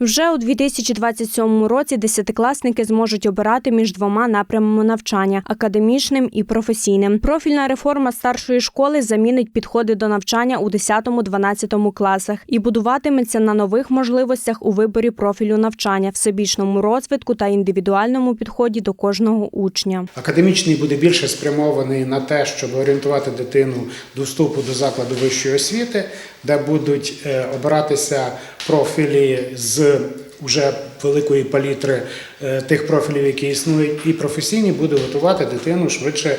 Вже у 2027 році десятикласники зможуть обирати між двома напрямами навчання академічним і професійним. Профільна реформа старшої школи замінить підходи до навчання у 10-12 класах і будуватиметься на нових можливостях у виборі профілю навчання, всебічному розвитку та індивідуальному підході до кожного учня. Академічний буде більше спрямований на те, щоб орієнтувати дитину до вступу до закладу вищої освіти, де будуть е, обиратися профілі з уже великої палітри е, тих профілів, які існують, і професійні буде готувати дитину швидше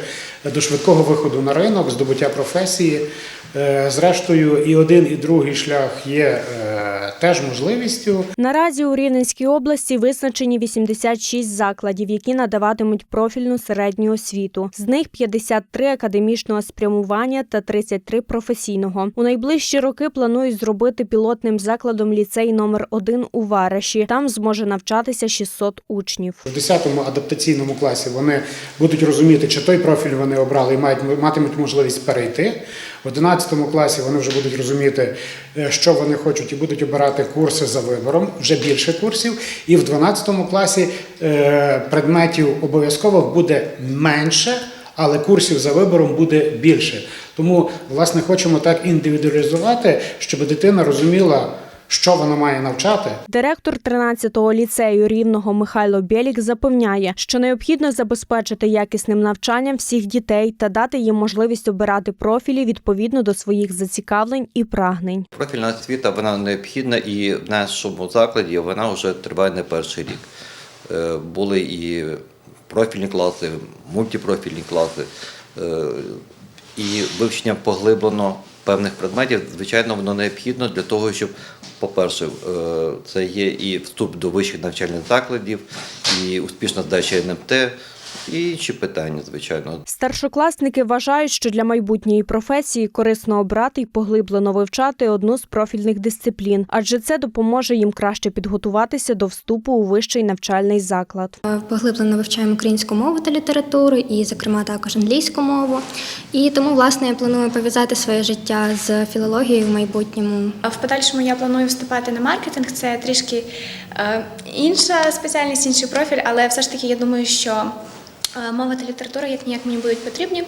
до швидкого виходу на ринок, здобуття професії. Е, Зрештою, і один, і другий шлях є е, теж можливістю. Наразі у Рівненській області визначені 86 закладів, які надаватимуть профільну середню освіту. З них 53 академічного спрямування та 33 професійного. У найближчі роки планують зробити пілотним закладом ліцей номер 1 у Вараші. Там зможе навчатися 600 учнів. В 10-му адаптаційному класі вони будуть розуміти, чи той профіль вони обрали і мають матимуть можливість перейти. В 11 класі вони вже будуть розуміти, е, що вони хочуть, і будуть обирати курси за вибором, вже більше курсів. І в 12 класі е, предметів обов'язково буде менше, але курсів за вибором буде більше. Тому, власне, хочемо так індивідуалізувати, щоб дитина розуміла, що вона має навчати. Директор 13-го ліцею рівного Михайло Бєлік запевняє, що необхідно забезпечити якісним навчанням всіх дітей та дати їм можливість обирати профілі відповідно до своїх зацікавлень і прагнень. Профільна освіта вона необхідна і в нашому закладі вона вже триває не перший рік. Е, Були і профільні класи, мультипрофільні класи, е, і вивчення поглиблено певних предметів. Звичайно, воно необхідно для того, щоб, по-перше, е, це є і вступ до вищих навчальних закладів, і успішна здача НМТ, і інші питання, звичайно. Старшокласники вважають, що для майбутньої професії корисно обрати й поглиблено вивчати одну з профільних дисциплін, адже це допоможе їм краще підготуватися до вступу у вищий навчальний заклад. Поглиблено вивчаємо українську мову та літературу, і, зокрема, також англійську мову. І тому, власне, я планую пов'язати своє життя з філологією в майбутньому. А В подальшому я планую вступати на маркетинг. Це трішки е, інша спеціальність, інший профіль, але все ж таки я думаю, що мова та література як ніяк мені будуть потрібні,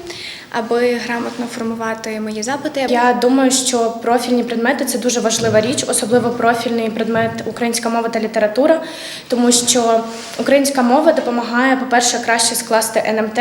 аби грамотно формувати мої запити. Я думаю, що профільні предмети це дуже важлива річ, особливо профільний предмет українська мова та література, тому що українська мова допомагає, по-перше, краще скласти НМТ.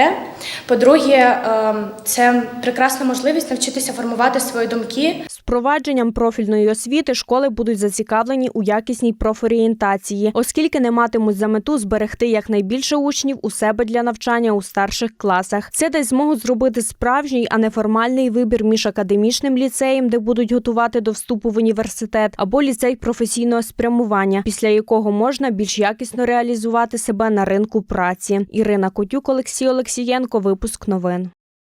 По-друге, е, це прекрасна можливість навчитися формувати свої думки. Впровадженням профільної освіти школи будуть зацікавлені у якісній профорієнтації, оскільки не матимуть за мету зберегти якнайбільше учнів у себе для навчання у старших класах. Це дасть змогу зробити справжній, а не формальний вибір між академічним ліцеєм, де будуть готувати до вступу в університет, або ліцей професійного спрямування, після якого можна більш якісно реалізувати себе на ринку праці. Ірина Котюк, Олексій Олексієнко. Випуск новин.